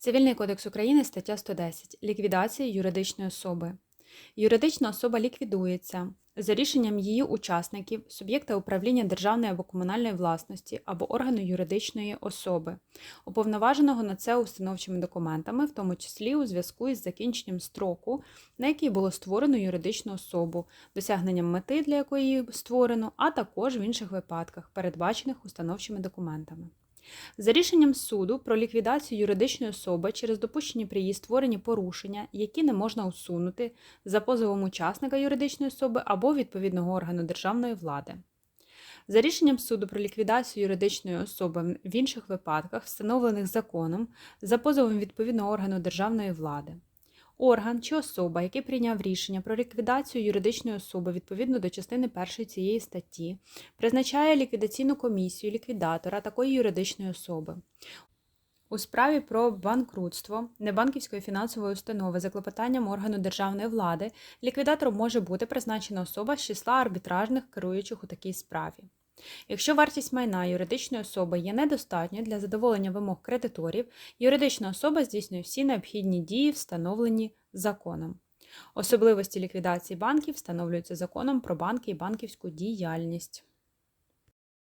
Цивільний кодекс України, стаття 110. Ліквідація юридичної особи. Юридична особа ліквідується за рішенням її учасників, суб'єкта управління державної або комунальної власності або органу юридичної особи, уповноваженого на це установчими документами, в тому числі у зв'язку із закінченням строку, на який було створено юридичну особу, досягненням мети, для якої її створено, а також в інших випадках, передбачених установчими документами. За рішенням суду про ліквідацію юридичної особи через допущені при її створенні порушення, які не можна усунути за позовом учасника юридичної особи або відповідного органу державної влади. За рішенням суду про ліквідацію юридичної особи в інших випадках, встановлених законом, за позовом відповідного органу державної влади. Орган чи особа, який прийняв рішення про ліквідацію юридичної особи відповідно до частини першої цієї статті, призначає ліквідаційну комісію ліквідатора такої юридичної особи. У справі про банкрутство небанківської фінансової установи за клопотанням органу державної влади ліквідатором може бути призначена особа з числа арбітражних керуючих у такій справі. Якщо вартість майна юридичної особи є недостатньою для задоволення вимог кредиторів, юридична особа здійснює всі необхідні дії, встановлені законом. Особливості ліквідації банків встановлюються законом про банки і банківську діяльність.